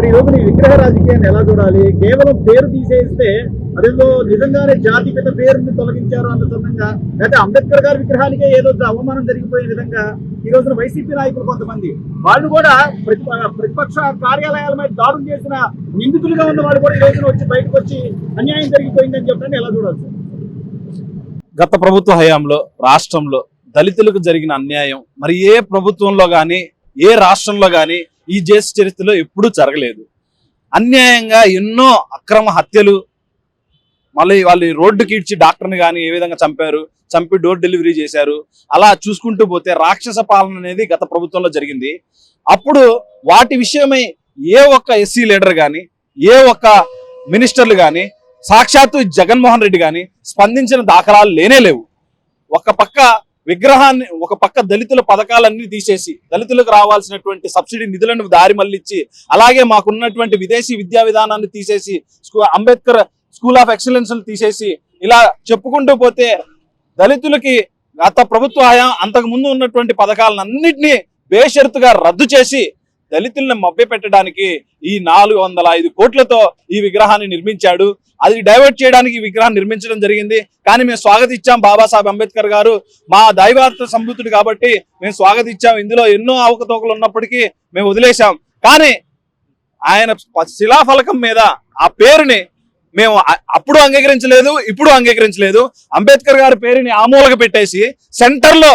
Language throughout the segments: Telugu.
మరి ఈ నీ విగ్రహ రాజకీయాన్ని ఎలా చూడాలి? కేవలం పేరు తీసేస్తే అదేదో నిజంగానే జాతిపిత పేరుని తొలగించారు అన్న సందంగా లేకపోతే అంబేద్కర్ గారి విగ్రహానికే ఏదో అవమానం జరిగిపోయే విధంగా ఈ రోజున వైసీపీ నాయకులు కొంతమంది. వాళ్ళు కూడా ప్రతి ప్రతిపక్ష కార్యాలయాల మీద దాడులు చేసిన నిందితులుగా ఉన్న వాళ్ళు కూడా ఈ రోజున వచ్చి బయటకు వచ్చి అన్యాయం జరిగిపోయిందని చెప్పడానికి ఎలా చూడాలి గత ప్రభుత్వ హయాంలో రాష్ట్రంలో దళితులకు జరిగిన అన్యాయం మరి ఏ ప్రభుత్వంలో కానీ ఏ రాష్ట్రంలో కానీ ఈ దేశ చరిత్రలో ఎప్పుడూ జరగలేదు. అన్యాయంగా ఎన్నో అక్రమ హత్యలు మళ్ళీ వాళ్ళు రోడ్డుకి ఇడ్చి డాక్టర్ని కానీ ఏ విధంగా చంపారు చంపి డోర్ డెలివరీ చేశారు అలా చూసుకుంటూ పోతే రాక్షస పాలన అనేది గత ప్రభుత్వంలో జరిగింది. అప్పుడు వాటి విషయమై ఏ ఒక్క ఎస్సీ లీడర్ కానీ ఏ ఒక్క మినిస్టర్లు కానీ సాక్షాత్తు జగన్మోహన్ రెడ్డి కానీ స్పందించిన దాఖలాలు లేనే లేవు. ఒక పక్క విగ్రహాన్ని ఒక పక్క దళితుల పథకాలన్నీ తీసేసి దళితులకు రావాల్సినటువంటి సబ్సిడీ నిధులను దారి మళ్ళించి అలాగే మాకున్నటువంటి విదేశీ విద్యా విధానాన్ని తీసేసి అంబేద్కర్ స్కూల్ ఆఫ్ ఎక్సలెన్స్ తీసేసి ఇలా చెప్పుకుంటూ పోతే దళితులకి గత ప్రభుత్వ హయాం అంతకు ముందు ఉన్నటువంటి పథకాలన్నింటినీ బేషరతుగా రద్దు చేసి దళితులను మభ్య పెట్టడానికి ఈ నాలుగు వందల ఐదు కోట్లతో ఈ విగ్రహాన్ని నిర్మించాడు. అది డైవర్ట్ చేయడానికి విగ్రహం విగ్రహాన్ని నిర్మించడం జరిగింది. కానీ మేము స్వాగతించాం బాబాసాహెబ్ అంబేద్కర్ గారు. మా దైవార్థ సంబుద్ధుడు కాబట్టి మేము స్వాగతించాం ఇందులో ఎన్నో అవకతవకలు ఉన్నప్పటికీ మేము వదిలేశాం. కానీ ఆయన శిలాఫలకం మీద ఆ పేరుని మేము అప్పుడు అంగీకరించలేదు ఇప్పుడు అంగీకరించలేదు. అంబేద్కర్ గారి పేరుని ఆమూలక పెట్టేసి సెంటర్లో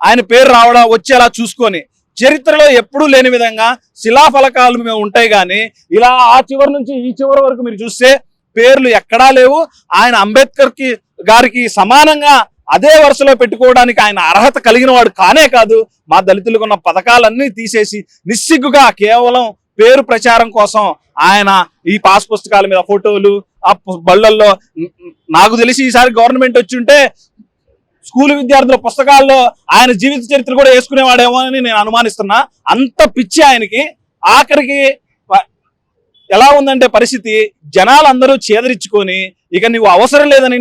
ఆయన పేరు రావడం వచ్చేలా చూసుకొని చరిత్రలో ఎప్పుడూ లేని విధంగా శిలాఫలకాలు మేము ఉంటాయి కానీ ఇలా ఆ చివరి నుంచి ఈ చివరి వరకు మీరు చూస్తే పేర్లు ఎక్కడా లేవు. ఆయన అంబేద్కర్కి గారికి సమానంగా అదే వరుసలో పెట్టుకోవడానికి ఆయన అర్హత కలిగిన వాడు కానే కాదు. మా దళితులకు ఉన్న పథకాలన్నీ తీసేసి నిస్సిగ్గుగా కేవలం పేరు ప్రచారం కోసం ఆయన ఈ పాస్ పుస్తకాల మీద ఫోటోలు ఆ బళ్ళల్లో నాకు తెలిసి ఈసారి గవర్నమెంట్ వచ్చి ఉంటే స్కూల్ విద్యార్థుల పుస్తకాల్లో ఆయన జీవిత చరిత్ర కూడా వేసుకునేవాడేమో అని నేను అనుమానిస్తున్నా. అంత పిచ్చి ఆయనకి. ఆఖరికి ఎలా ఉందంటే పరిస్థితి జనాలందరూ చేదరించుకొని ఇక నువ్వు అవసరం లేదని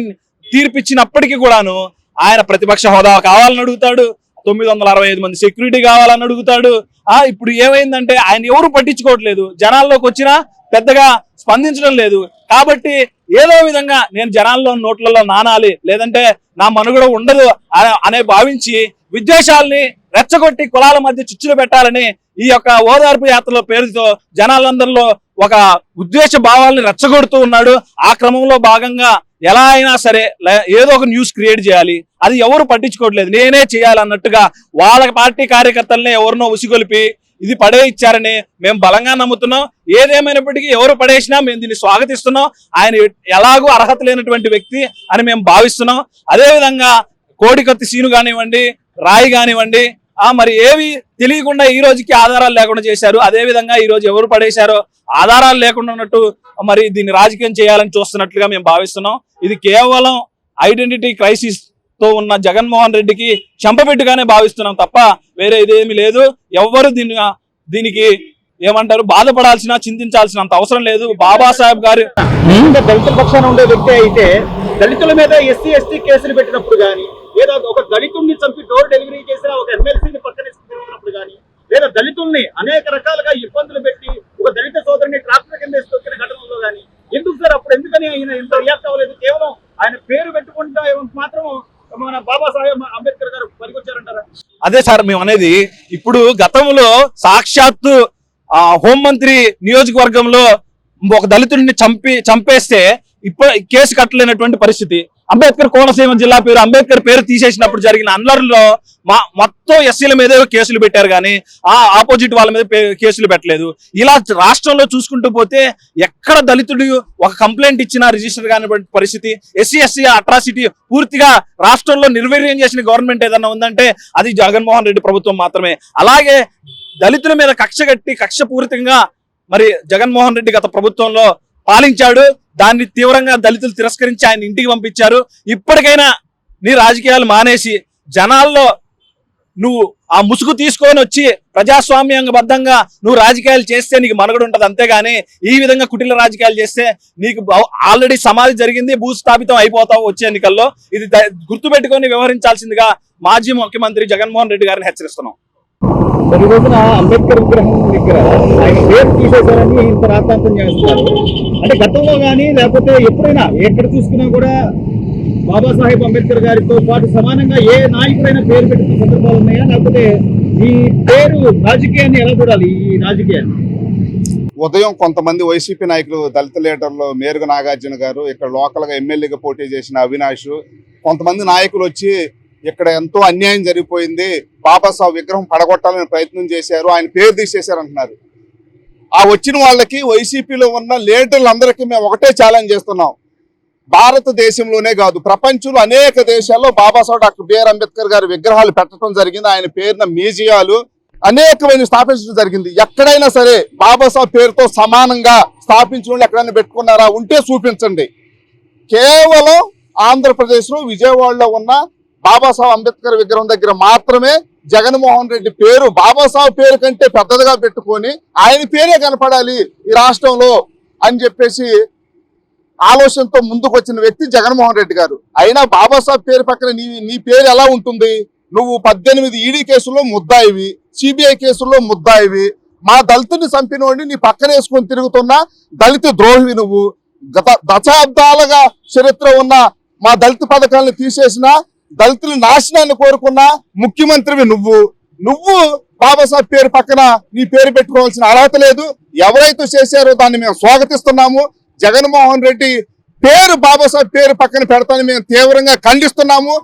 తీర్పిచ్చినప్పటికీ కూడాను ఆయన ప్రతిపక్ష హోదా కావాలని అడుగుతాడు. తొమ్మిది వందల అరవై ఐదు మంది సెక్యూరిటీ కావాలని అడుగుతాడు. ఆ ఇప్పుడు ఏమైందంటే ఆయన ఎవరు పట్టించుకోవట్లేదు. జనాల్లోకి వచ్చినా పెద్దగా స్పందించడం లేదు. కాబట్టి ఏదో విధంగా నేను జనాల్లో నోట్లలో నానాలి లేదంటే నా మనుగడ ఉండదు అనే- అనే భావించి విద్వేషాల్ని రెచ్చగొట్టి కులాల మధ్య చిచ్చులు పెట్టాలని ఈ యొక్క ఓదార్పు యాత్రలో పేరుతో జనాలందరిలో ఒక ఉద్వేష భావాల్ని రెచ్చగొడుతూ ఉన్నాడు. ఆ క్రమంలో భాగంగా ఎలా అయినా సరే ఏదో ఒక న్యూస్ క్రియేట్ చేయాలి. అది ఎవరు పట్టించుకోవట్లేదు. నేనే చేయాలన్నట్టుగా వాళ్ళ పార్టీ కార్యకర్తలనే ఎవరినో ఉసిగొలిపి ఇది పడే ఇచ్చారని మేము బలంగా నమ్ముతున్నాం. ఏదేమైనప్పటికీ ఎవరు పడేసినా మేము దీన్ని స్వాగతిస్తున్నాం. ఆయన ఎలాగూ అర్హత లేనటువంటి వ్యక్తి అని మేము భావిస్తున్నాం. అదేవిధంగా కోడికత్తి సీను కానివ్వండి రాయి కానివ్వండి ఆ మరి ఏవి తెలియకుండా ఈ రోజుకి ఆధారాలు లేకుండా చేశారు? అదే విధంగా ఈ రోజు ఎవరు పడేశారో ఆధారాలు లేకుండా ఉన్నట్టు మరి దీన్ని రాజకీయం చేయాలని చూస్తున్నట్లుగా మేము భావిస్తున్నాం. ఇది కేవలం ఐడెంటిటీ క్రైసిస్తో ఉన్న జగన్మోహన్ రెడ్డికి చెంపపెట్టుగానే భావిస్తున్నాం తప్ప వేరే ఇదేమీ లేదు. ఎవ్వరు దీన్ని దీనికి ఏమంటారు బాధపడాల్సిన చింతించాల్సినంత అవసరం లేదు. బాబాసాహెబ్ గారు దళిత పక్షాన ఉండే వ్యక్తి అయితే దళితుల మీద ఎస్సీ ఎస్టీ కేసులు పెట్టినప్పుడు కానీ లేదా ఒక దళితుల్ని చంపి డోర్ డెలివరీ చేసిన ఒక ఎమ్మెల్సీని పక్కనేసి తిరుగుతున్నప్పుడు కానీ లేదా దళితుల్ని అనేక రకాలుగా ఇబ్బందులు పెట్టి ఒక దళిత సోదరుని ట్రాక్టర్ కింద వేసుకొచ్చిన ఘటనలో కానీ ఎందుకు సార్ అప్పుడు ఎందుకని ఆయన ఇంత రియాక్ట్ అవ్వలేదు? కేవలం ఆయన పేరు పెట్టుకుంటా మాత్రం మన బాబాసాహెబ్ అంబేద్కర్ గారు పనికొచ్చారంటారా? అదే సార్ మేము అనేది ఇప్పుడు గతంలో సాక్షాత్తు ఆ, హోంమంత్రి నియోజకవర్గంలో ఒక దళితుడిని చంపి చంపేస్తే ఇప్పుడు కేసు కట్టలేనటువంటి పరిస్థితి. అంబేద్కర్ కోనసీమ జిల్లా పేరు అంబేద్కర్ పేరు తీసేసినప్పుడు జరిగిన అన్లర్లో మా మొత్తం ఎస్సీల మీద కేసులు పెట్టారు కానీ ఆ ఆపోజిట్ వాళ్ళ మీద కేసులు పెట్టలేదు. ఇలా రాష్ట్రంలో చూసుకుంటూ పోతే ఎక్కడ దళితుడు ఒక కంప్లైంట్ ఇచ్చినా రిజిస్టర్ కానిటువంటి పరిస్థితి ఎస్సీ ఎస్సీ అట్రాసిటీ పూర్తిగా రాష్ట్రంలో నిర్వీర్యం చేసిన గవర్నమెంట్ ఏదన్నా ఉందంటే అది జగన్మోహన్ రెడ్డి ప్రభుత్వం మాత్రమే. అలాగే దళితుల మీద కక్ష కట్టి కక్ష పూర్తిగా మరి జగన్మోహన్ రెడ్డి గత ప్రభుత్వంలో పాలించాడు. దాన్ని తీవ్రంగా దళితులు తిరస్కరించి ఆయన ఇంటికి పంపించారు. ఇప్పటికైనా నీ రాజకీయాలు మానేసి జనాల్లో నువ్వు ఆ ముసుగు తీసుకొని వచ్చి ప్రజాస్వామ్యంబద్ధంగా నువ్వు రాజకీయాలు చేస్తే నీకు మనుగడ ఉంటుంది అంతేగాని ఈ విధంగా కుటిల రాజకీయాలు చేస్తే నీకు ఆల్రెడీ సమాధి జరిగింది భూస్థాపితం అయిపోతావు వచ్చే ఎన్నికల్లో. ఇది గుర్తుపెట్టుకొని వ్యవహరించాల్సిందిగా మాజీ ముఖ్యమంత్రి జగన్మోహన్ రెడ్డి గారిని హెచ్చరిస్తున్నాం. మరి రోజున అంబేద్కర్ విగ్రహం దగ్గర ఆయన పేరు తీసేశారని ఇంత రాతాంతం చేస్తున్నారు. అంటే గతంలో కానీ లేకపోతే ఎప్పుడైనా ఎక్కడ చూసుకున్నా కూడా బాబాసాహెబ్ అంబేద్కర్ గారితో పాటు సమానంగా ఏ నాయకుడైనా పేరు పెట్టిన సందర్భాలు ఉన్నాయా? లేకపోతే ఈ పేరు రాజకీయాన్ని ఎలా చూడాలి? ఈ రాజకీయాన్ని? ఉదయం కొంతమంది వైసీపీ నాయకులు దళిత లీడర్లు మేరుగ నాగార్జున గారు ఇక్కడ లోకల్గా ఎమ్మెల్యేగా పోటీ చేసిన అవినాష్ కొంతమంది నాయకులు వచ్చి ఇక్కడ ఎంతో అన్యాయం జరిగిపోయింది. బాబాసాహెబ్ విగ్రహం పడగొట్టాలని ప్రయత్నం చేశారు. ఆయన పేరు తీసేశారు అంటున్నారు ఆ వచ్చిన వాళ్ళకి వైసీపీలో ఉన్న లీడర్లందరికీ మేము ఒకటే ఛాలెంజ్ చేస్తున్నాం. భారతదేశంలోనే కాదు ప్రపంచంలో అనేక దేశాల్లో బాబాసాహెబ్ డాక్టర్ బిఆర్ అంబేద్కర్ గారి విగ్రహాలు పెట్టడం జరిగింది. ఆయన పేరున మ్యూజియాలు అనేకమైన స్థాపించడం జరిగింది. ఎక్కడైనా సరే బాబాసాహెబ్ పేరుతో సమానంగా స్థాపించిన ఎక్కడైనా పెట్టుకున్నారా? ఉంటే చూపించండి. కేవలం ఆంధ్రప్రదేశ్లో విజయవాడలో ఉన్న బాబాసాహెబ్ అంబేద్కర్ విగ్రహం దగ్గర మాత్రమే జగన్మోహన్ రెడ్డి పేరు బాబాసాహెబ్ పేరు కంటే పెద్దదిగా పెట్టుకొని ఆయన పేరే కనపడాలి ఈ రాష్ట్రంలో అని చెప్పేసి ఆలోచనతో ముందుకు వచ్చిన వ్యక్తి జగన్మోహన్ రెడ్డి గారు. అయినా బాబాసాహెబ్ పేరు పక్కన నీ నీ పేరు ఎలా ఉంటుంది? నువ్వు పద్దెనిమిది ఈడీ కేసుల్లో ముద్దాయివి సిబిఐ కేసుల్లో ముద్దాయివి. మా దళితుని చంపినోడిని నీ పక్కన వేసుకొని తిరుగుతున్న దళిత ద్రోహివి నువ్వు. గత దశాబ్దాలుగా చరిత్ర ఉన్న మా దళిత పథకాలను తీసేసిన దళితుల నాశనాన్ని కోరుకున్న ముఖ్యమంత్రివి నువ్వు. నువ్వు బాబాసాహెబ్ పేరు పక్కన నీ పేరు పెట్టుకోవాల్సిన అర్హత లేదు. ఎవరైతే చేశారో దాన్ని మేము స్వాగతిస్తున్నాము. జగన్మోహన్ రెడ్డి పేరు బాబాసాహెబ్ పేరు పక్కన పెడతాను మేము తీవ్రంగా ఖండిస్తున్నాము.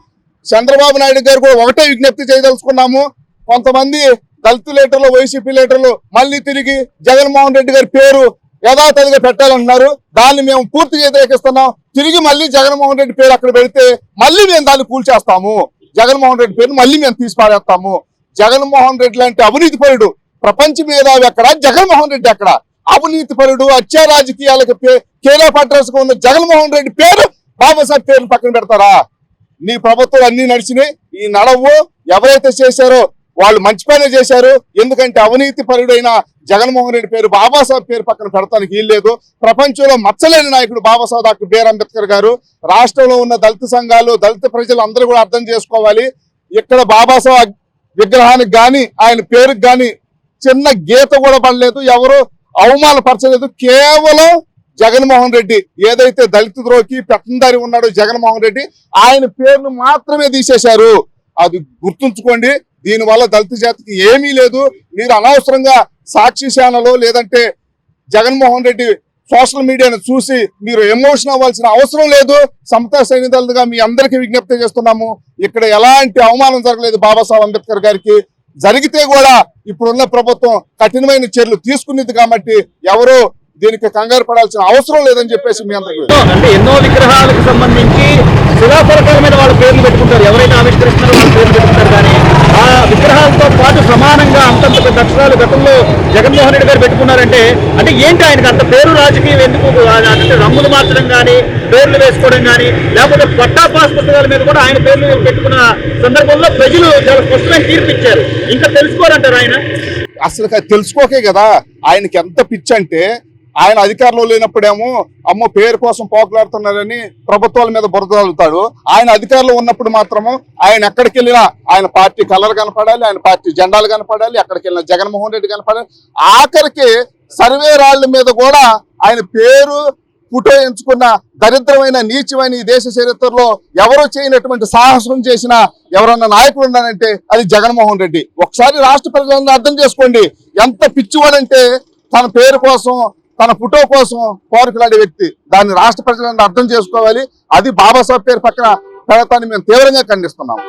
చంద్రబాబు నాయుడు గారు కూడా ఒకటే విజ్ఞప్తి చేయదలుచుకున్నాము. కొంతమంది దళిత లీటర్లు వైసీపీ లీటర్లు మళ్ళీ తిరిగి జగన్మోహన్ రెడ్డి గారి పేరు యథాతథిగా పెట్టాలంటున్నారు దాన్ని మేము పూర్తిగా వ్యతిరేకిస్తున్నాం. తిరిగి మళ్ళీ జగన్మోహన్ రెడ్డి పేరు అక్కడ పెడితే మళ్ళీ మేము దాన్ని కూల్చేస్తాము. జగన్మోహన్ రెడ్డి పేరు మళ్ళీ మేము తీసి పారేస్తాము జగన్మోహన్ రెడ్డి లాంటి అవినీతి పరుడు ప్రపంచ మేధావి ఎక్కడ? జగన్మోహన్ రెడ్డి ఎక్కడ? అవినీతి పరుడు అత్యా రాజకీయాలకు కేరా పట్రస్ ఉన్న జగన్మోహన్ రెడ్డి పేరు బాబాసాహెబ్ పేరు పక్కన పెడతారా? నీ ప్రభుత్వం అన్ని నడిచినాయి. ఈ నడవు ఎవరైతే చేశారో వాళ్ళు మంచి పనే చేశారు. ఎందుకంటే అవినీతి పరుడైన జగన్మోహన్ రెడ్డి పేరు బాబాసాహెబ్ పేరు పక్కన పెడతానికి వీల్లేదు ప్రపంచంలో మచ్చలేని నాయకుడు బాబాసాహెబ్ డాక్టర్ బిఆర్ అంబేద్కర్ గారు రాష్ట్రంలో ఉన్న దళిత సంఘాలు దళిత ప్రజలు అందరూ కూడా అర్థం చేసుకోవాలి. ఇక్కడ బాబాసాహెబ్ విగ్రహానికి కానీ ఆయన పేరుకి కానీ చిన్న గీత కూడా పడలేదు. ఎవరు అవమానపరచలేదు. కేవలం జగన్మోహన్ రెడ్డి. ఏదైతే దళిత ద్రోహి పెత్తందారి ఉన్నాడో జగన్మోహన్ రెడ్డి ఆయన పేరును మాత్రమే తీసేశారు. అది గుర్తుంచుకోండి. దీనివల్ల దళిత జాతికి ఏమీ లేదు. మీరు అనవసరంగా సాక్షి సేనలో లేదంటే జగన్మోహన్ రెడ్డి సోషల్ మీడియాను చూసి మీరు ఎమోషన్ అవ్వాల్సిన అవసరం లేదు. సమతా సైనికులుగా మీ అందరికీ విజ్ఞప్తి చేస్తున్నాము. ఇక్కడ ఎలాంటి అవమానం జరగలేదు బాబాసాహెబ్ అంబేద్కర్ గారికి. జరిగితే కూడా ఇప్పుడున్న ప్రభుత్వం కఠినమైన చర్యలు తీసుకునేది కాబట్టి ఎవరు దీనికి కంగారు పడాల్సిన అవసరం లేదని చెప్పేసి మీ అందరికీ అంటే ఎన్నో విగ్రహాలకు సంబంధించి శిలాపరకాల మీద వాళ్ళ పేర్లు పెట్టుకుంటారు. ఎవరైనా ఆవిష్కరిస్తున్నారో వాళ్ళ పేర్లు పెట్టుకుంటారు కానీ ఆ విగ్రహాలతో పాటు సమానంగా అంతంత పెద్ద అక్షరాలు గతంలో జగన్మోహన్ రెడ్డి గారు పెట్టుకున్నారంటే అంటే ఏంటి ఆయనకు అంత పేరు రాజకీయం ఎందుకు? అంటే రంగులు మార్చడం కానీ పేర్లు వేసుకోవడం కానీ లేకపోతే పట్టా పాస్ పుస్తకాల మీద కూడా ఆయన పేర్లు పెట్టుకున్న సందర్భంలో ప్రజలు చాలా స్పష్టమైన తీర్పు ఇచ్చారు. ఇంకా తెలుసుకోరంటారు ఆయన? అసలు తెలుసుకోకే కదా ఆయనకి ఎంత పిచ్చి అంటే ఆయన అధికారంలో లేనప్పుడేమో అమ్మో పేరు కోసం పోకులాడుతున్నారని ప్రభుత్వాల మీద బురద ఆయన అధికారంలో ఉన్నప్పుడు మాత్రము ఆయన ఎక్కడికి వెళ్ళినా ఆయన పార్టీ కలర్ కనపడాలి ఆయన పార్టీ జెండాలు కనపడాలి ఎక్కడికి వెళ్ళినా జగన్మోహన్ రెడ్డి కనపడాలి. ఆఖరికి సర్వే రాళ్ళ మీద కూడా ఆయన పేరు ఫోటో ఎంచుకున్న దరిద్రమైన నీచమైన ఈ దేశ చరిత్రలో ఎవరు చేయనటువంటి సాహసం చేసిన ఎవరన్నా నాయకుడు ఉన్నారంటే అది జగన్మోహన్ రెడ్డి. ఒకసారి రాష్ట్ర ప్రజలందరూ అర్థం చేసుకోండి. ఎంత పిచ్చివాడంటే తన పేరు కోసం తన ఫోటో కోసం కోరికలాడే వ్యక్తి. దాన్ని రాష్ట్ర ప్రజలను అర్థం చేసుకోవాలి. అది బాబాసాహెబ్ పేరు పక్కన పెడతాన్ని మేము తీవ్రంగా ఖండిస్తున్నాం.